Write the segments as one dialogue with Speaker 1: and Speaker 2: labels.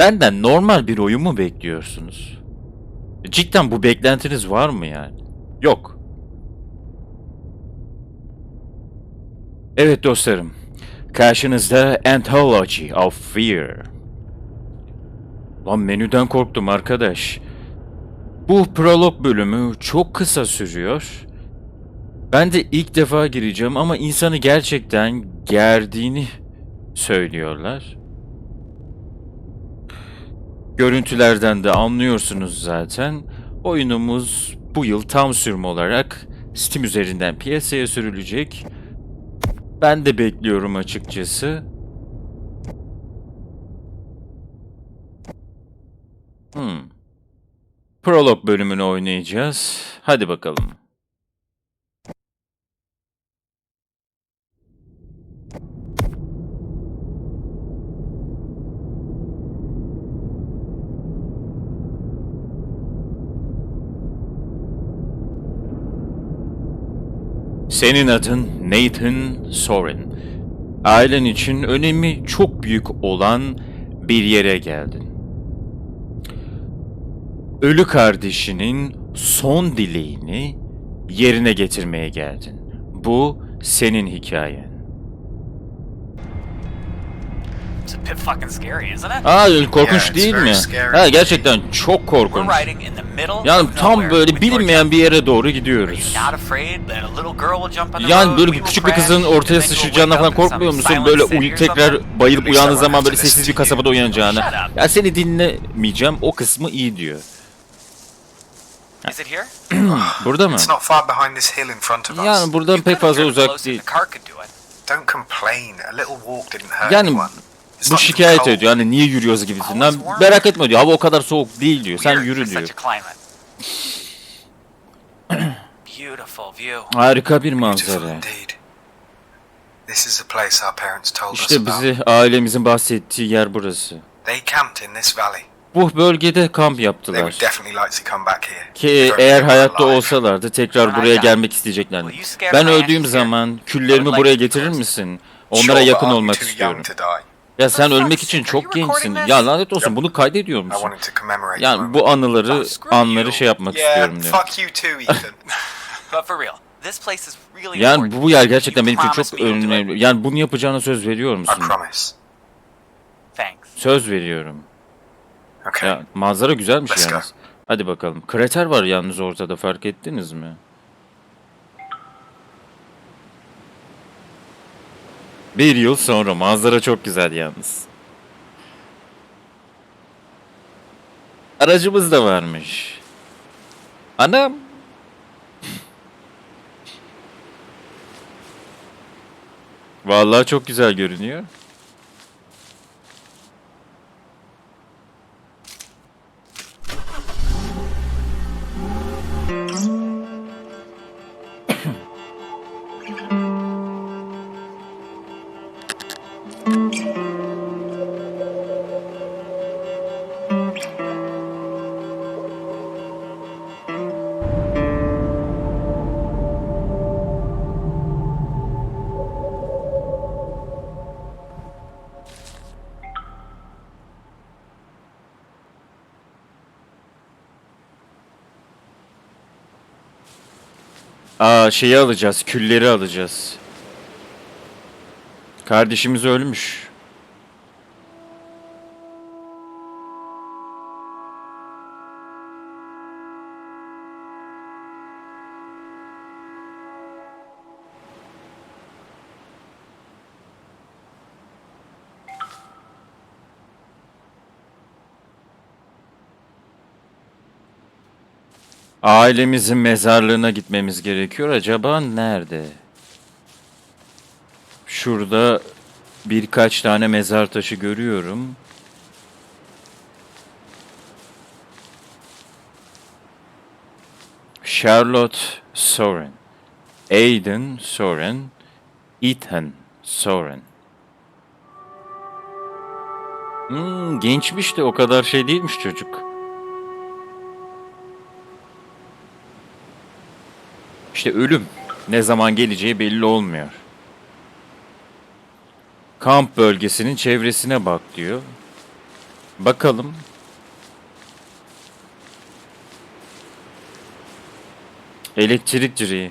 Speaker 1: Benden normal bir oyun mu bekliyorsunuz? Cidden bu beklentiniz var mı yani? Yok. Evet dostlarım. Karşınızda Anthology of Fear. Lan menüden korktum arkadaş. Bu prolog bölümü çok kısa sürüyor. Ben de ilk defa gireceğim ama insanı gerçekten gerdiğini söylüyorlar. Görüntülerden de anlıyorsunuz zaten. Oyunumuz bu yıl tam sürüm olarak Steam üzerinden piyasaya sürülecek. Ben de bekliyorum açıkçası. Hmm. Prolog bölümünü oynayacağız. Hadi bakalım. Senin adın Nathan Soren. Ailen için önemi çok büyük olan bir yere geldin. Ölü kardeşinin son dileğini yerine getirmeye geldin. Bu senin hikayen.
Speaker 2: It's a bit fucking scary, isn't it?
Speaker 1: Aa
Speaker 3: Yeah,
Speaker 1: korkunç
Speaker 3: it's
Speaker 1: değil
Speaker 3: very
Speaker 1: mi?
Speaker 3: scary.
Speaker 1: Ha gerçekten çok
Speaker 2: We're
Speaker 1: korkunç.
Speaker 2: riding in the middle
Speaker 1: Yani
Speaker 2: of
Speaker 1: tam
Speaker 2: nowhere
Speaker 1: böyle
Speaker 2: with your
Speaker 1: bilinmeyen bir yere doğru gidiyoruz.
Speaker 2: Are you not afraid that a little girl will jump on the
Speaker 1: Yani
Speaker 2: road,
Speaker 1: böyle
Speaker 2: will
Speaker 1: küçük bir
Speaker 2: crash,
Speaker 1: kızın
Speaker 2: then
Speaker 1: ortaya
Speaker 2: you'll
Speaker 1: sıçrayacağına
Speaker 2: wake
Speaker 1: falan
Speaker 2: up in some
Speaker 1: korkmuyor musun?
Speaker 2: silent
Speaker 1: Böyle
Speaker 2: city or
Speaker 1: uyu tekrar bayılıp
Speaker 3: At least
Speaker 1: uyandığı
Speaker 3: I won't
Speaker 1: zaman böyle sessiz bir kasabada uyanacağına. Ya seni dinlemeyeceğim o kısmı iyi diyor.
Speaker 2: Is it here?
Speaker 1: Burada mı?
Speaker 3: It's not far behind this hill in front of us.
Speaker 1: Yani buradan
Speaker 2: You
Speaker 1: pek
Speaker 2: could've
Speaker 1: fazla
Speaker 2: driven
Speaker 1: uzak
Speaker 2: closer,
Speaker 1: değil.
Speaker 2: The car could do it.
Speaker 3: Don't complain. A little walk didn't hurt
Speaker 1: Yani
Speaker 3: anyone.
Speaker 1: Bu şikayet ediyor. Hani niye yürüyoruz gibisinden.
Speaker 2: Always warm.
Speaker 1: Merak etme diyor. Hava o kadar soğuk değil diyor. Sen yürü diyor. Harika bir manzara. İşte bizi ailemizin bahsettiği yer burası. Bu bölgede kamp yaptılar. Ki eğer hayatta olsalardı tekrar buraya gelmek isteyeceklerdi. Ben öldüğüm zaman küllerimi buraya getirir misin? Onlara yakın olmak istiyorum. Ya sen ölmek için çok gençsin. Ya lanet olsun bunu kaydediyor musun? Yani bu anıları anları şey yapmak istiyorum diyor.
Speaker 3: fuck you too, Ethan.
Speaker 2: But for real, this place is really
Speaker 1: Yani bu yer gerçekten benim için çok önemli. Yani bunu yapacağına söz veriyor musun? Söz veriyorum. Ya manzara güzelmiş yalnız. Hadi bakalım. Krater var yalnız ortada fark ettiniz mi? Bir yıl sonra manzara çok güzel yalnız. Aracımız da varmış. Anam. Vallahi çok güzel görünüyor. Aa şeyi alacağız, külleri alacağız. Kardeşimiz ölmüş. Ailemizin mezarlığına gitmemiz gerekiyor. Acaba nerede? Şurada birkaç tane mezar taşı görüyorum. Charlotte Soren, Aiden Soren, Ethan Soren. Hmm, gençmiş de o kadar şey değilmiş çocuk. İşte ölüm ne zaman geleceği belli olmuyor. Kamp bölgesinin çevresine bak diyor. Bakalım. Elektrik direği.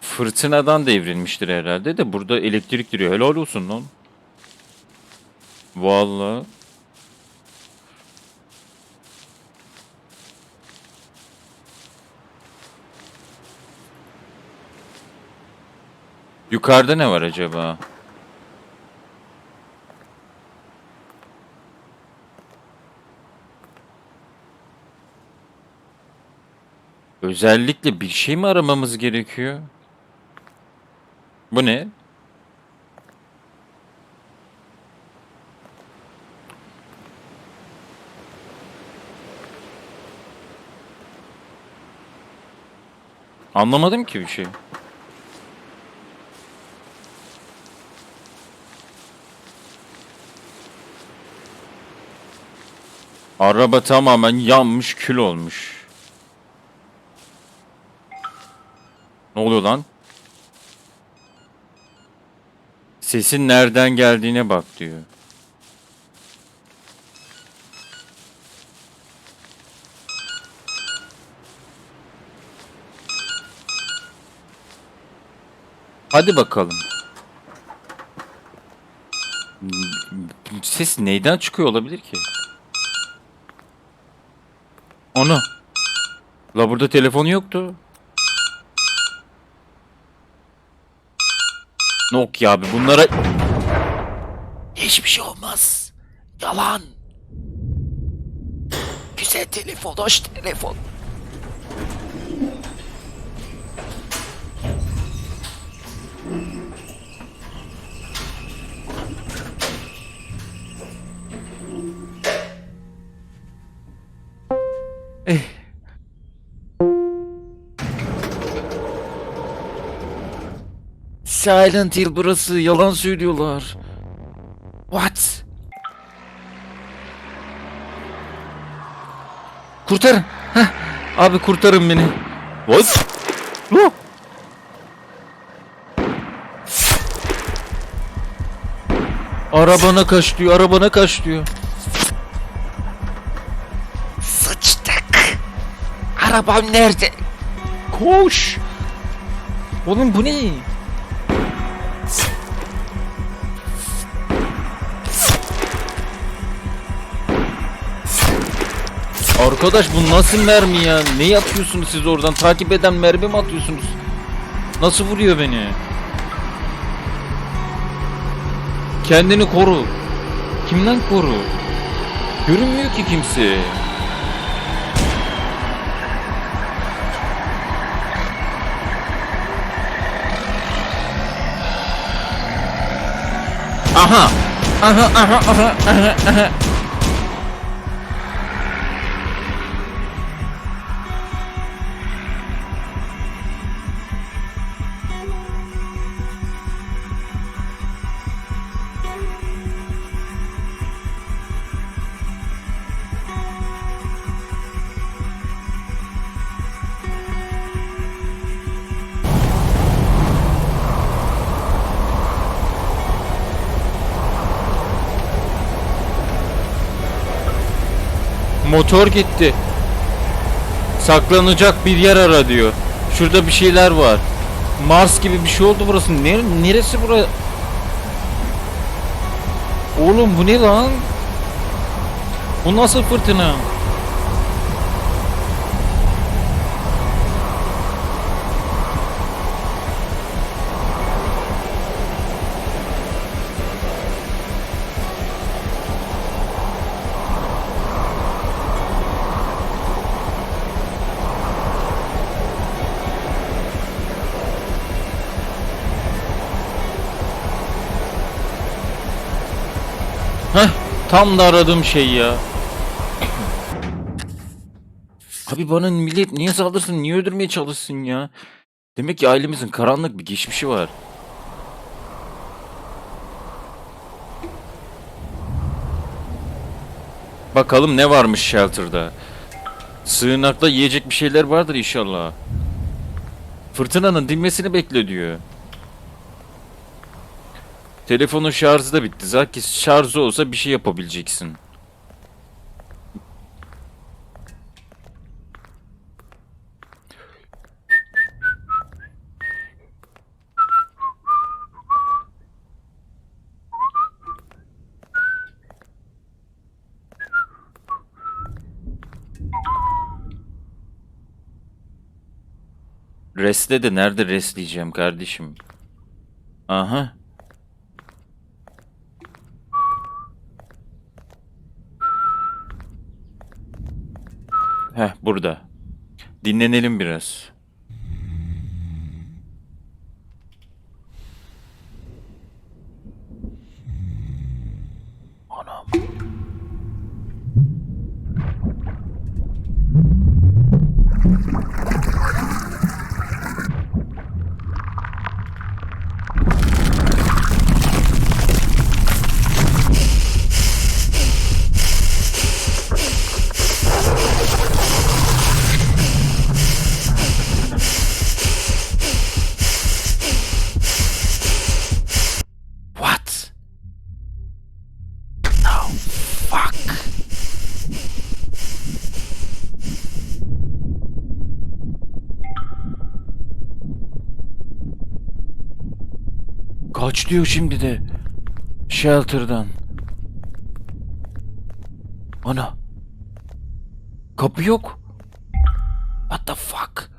Speaker 1: Fırtınadan devrilmiştir herhalde de burada elektrik direği. Helal olsun lan. Vallahi. Yukarıda ne var acaba? Özellikle bir şey mi aramamız gerekiyor? Bu ne? Anlamadım ki bir şey. Araba tamamen yanmış, kül olmuş. Ne oluyor lan? Sesin nereden geldiğine bak diyor. Hadi bakalım. Ses neyden çıkıyor olabilir ki? Onu. La burada telefonu yoktu. Nokia abi bunlara... Hiçbir şey olmaz. Yalan. Güzel telefon, hoş telefon. Silent Hill burası. Yalan söylüyorlar. What? Kurtarın. Heh. Abi kurtarın beni. What? Oh. Arabana kaç diyor. Arabana kaç diyor. Sıçtık. Arabam nerede? Koş. Oğlum bu ne? Arkadaş bu nasıl mermi ya? Ne atıyorsunuz siz oradan? Takip eden mermi mi atıyorsunuz? Nasıl vuruyor beni? Kendini koru. Kimden koru? Görünmüyor ki kimse. Aha. Aha aha aha aha aha. Motor gitti. Saklanacak bir yer ara diyor. Şurada bir şeyler var. Mars gibi bir şey oldu burası. Nere neresi bura? Oğlum bu ne lan? Bu nasıl fırtına? Heh, tam da aradığım şey ya. Abi bana millet niye saldırsın, niye öldürmeye çalışsın ya? Demek ki ailemizin karanlık bir geçmişi var. Bakalım ne varmış shelter'da. Sığınakta yiyecek bir şeyler vardır inşallah. Fırtınanın dinmesini bekle diyor. Telefonun şarjı da bitti. Zaten şarjı olsa bir şey yapabileceksin. Restle de nerede restleyeceğim kardeşim? Aha. Heh burada. Dinlenelim biraz. Anam. What? No, fuck. Kaç diyor şimdi de. Shelter'dan. Ana. Kapı yok. What the fuck?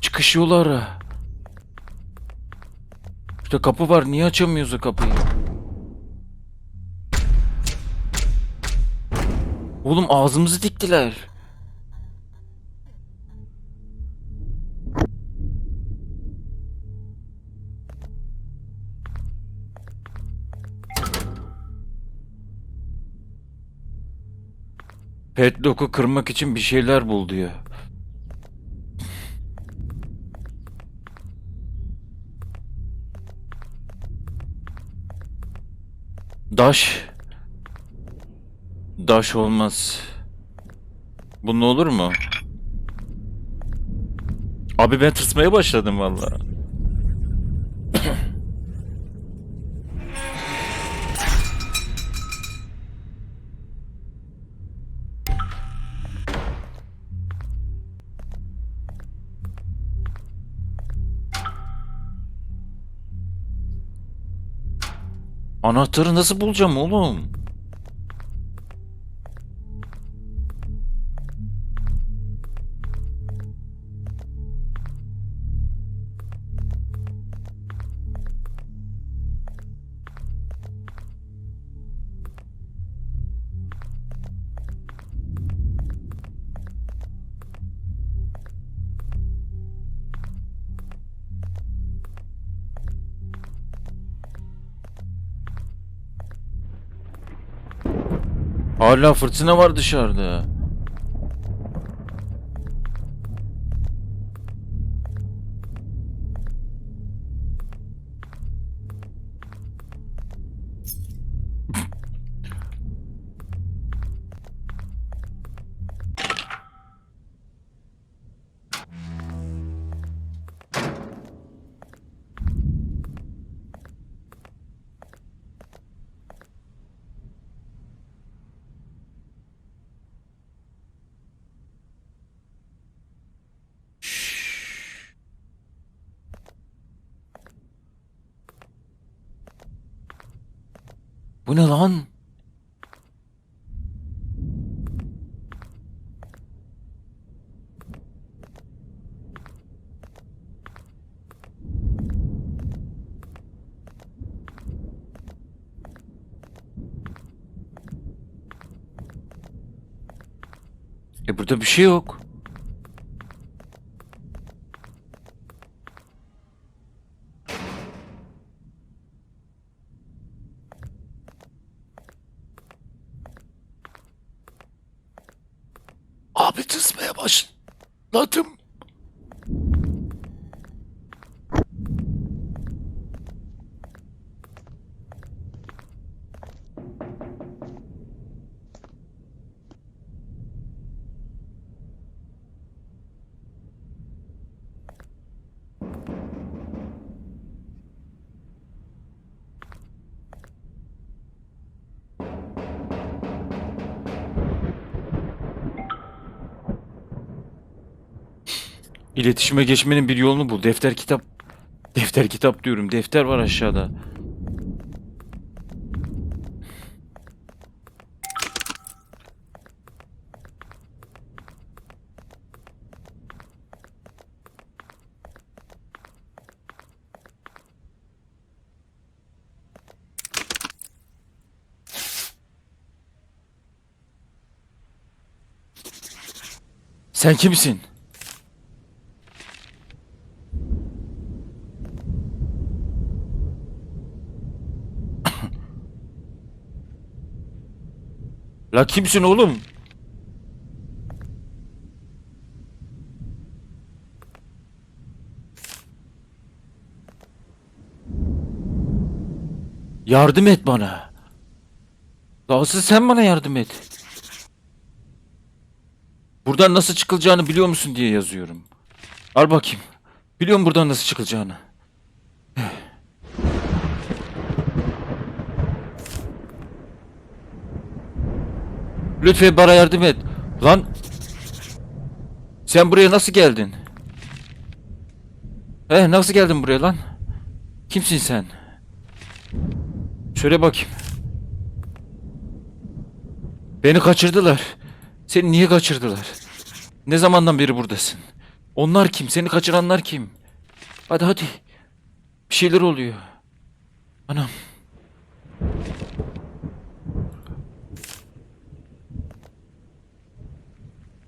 Speaker 1: Çıkış yolu ara. İşte kapı var. Niye açamıyoruz o kapıyı? Oğlum ağzımızı diktiler. Padlock'u kırmak için bir şeyler bul diyor. Daş. Daş olmaz. Bunun olur mu? Abi ben tırsmaya başladım vallahi. Anahtarı nasıl bulacağım oğlum? Hala fırtına var dışarıda. Bu ne lan? E burada bir şey yok. Abi tırsmaya başladım. İletişime geçmenin bir yolunu bul. Defter kitap. Defter kitap diyorum. Defter var aşağıda. Sen kimsin? La kimsin oğlum? Yardım et bana. Asıl sen bana yardım et. Buradan nasıl çıkılacağını biliyor musun diye yazıyorum. Al bakayım. Biliyorum buradan nasıl çıkılacağını. Lütfen bana yardım et. Lan. Sen buraya nasıl geldin? He nasıl geldin buraya lan? Kimsin sen? Söyle bakayım. Beni kaçırdılar. Seni niye kaçırdılar? Ne zamandan beri buradasın? Onlar kim? Seni kaçıranlar kim? Hadi hadi. Bir şeyler oluyor. Anam.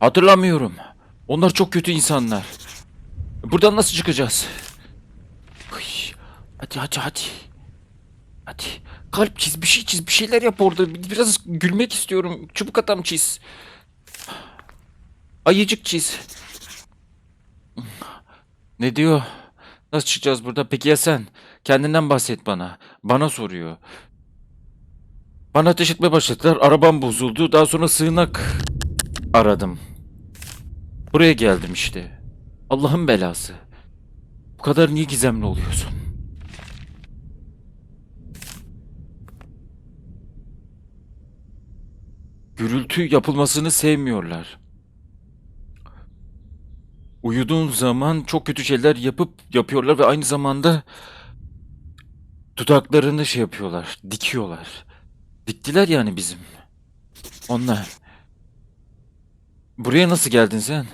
Speaker 1: Hatırlamıyorum. Onlar çok kötü insanlar. Buradan nasıl çıkacağız? Hadi hadi hadi. Hadi. Kalp çiz, bir şey çiz, bir şeyler yap orada. Biraz gülmek istiyorum. Çubuk adam çiz. Ayıcık çiz. Ne diyor? Nasıl çıkacağız burada? Peki ya sen? Kendinden bahset bana. Bana soruyor. Bana ateş etmeye başladılar. Arabam bozuldu. Daha sonra sığınak aradım. Buraya geldim işte. Allah'ın belası. Bu kadar niye gizemli oluyorsun? Gürültü yapılmasını sevmiyorlar. Uyuduğun zaman çok kötü şeyler yapıp yapıyorlar ve aynı zamanda dudaklarını şey yapıyorlar, dikiyorlar. Diktiler yani bizim. Onlar. Buraya nasıl geldin sen?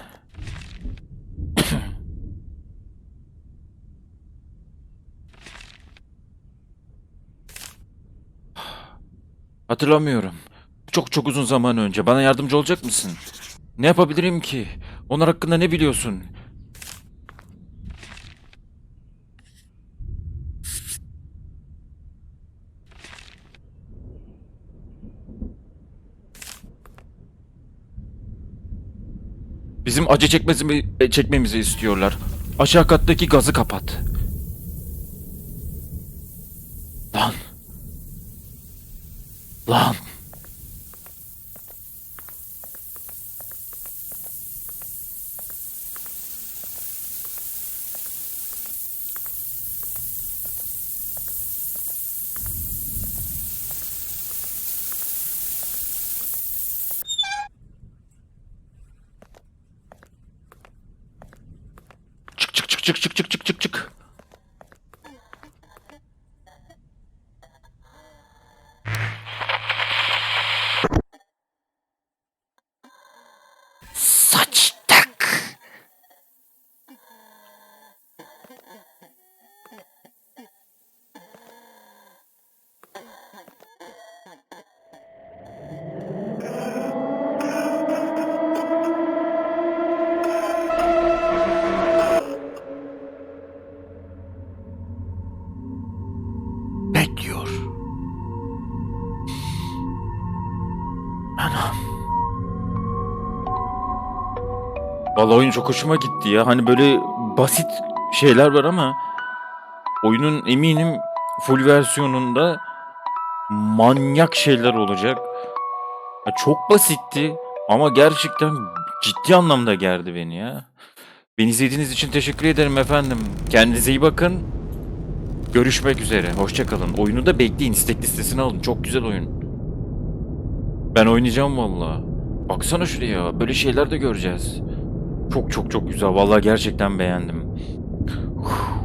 Speaker 1: Hatırlamıyorum. Çok çok uzun zaman önce. Bana yardımcı olacak mısın? Ne yapabilirim ki? Onlar hakkında ne biliyorsun? Bizim acı çekmemizi, çekmemizi istiyorlar. Aşağı kattaki gazı kapat. Vallahi oyun çok hoşuma gitti ya. Hani böyle basit şeyler var ama oyunun eminim full versiyonunda manyak şeyler olacak. Ya çok basitti ama gerçekten ciddi anlamda gerdi beni ya. Beni izlediğiniz için teşekkür ederim efendim. Kendinize iyi bakın. Görüşmek üzere. Hoşçakalın. Oyunu da bekleyin. İstek listesine alın. Çok güzel oyun. Ben oynayacağım valla. Baksana şuraya. Böyle şeyler de göreceğiz. Çok çok çok güzel. Vallahi gerçekten beğendim. Uf.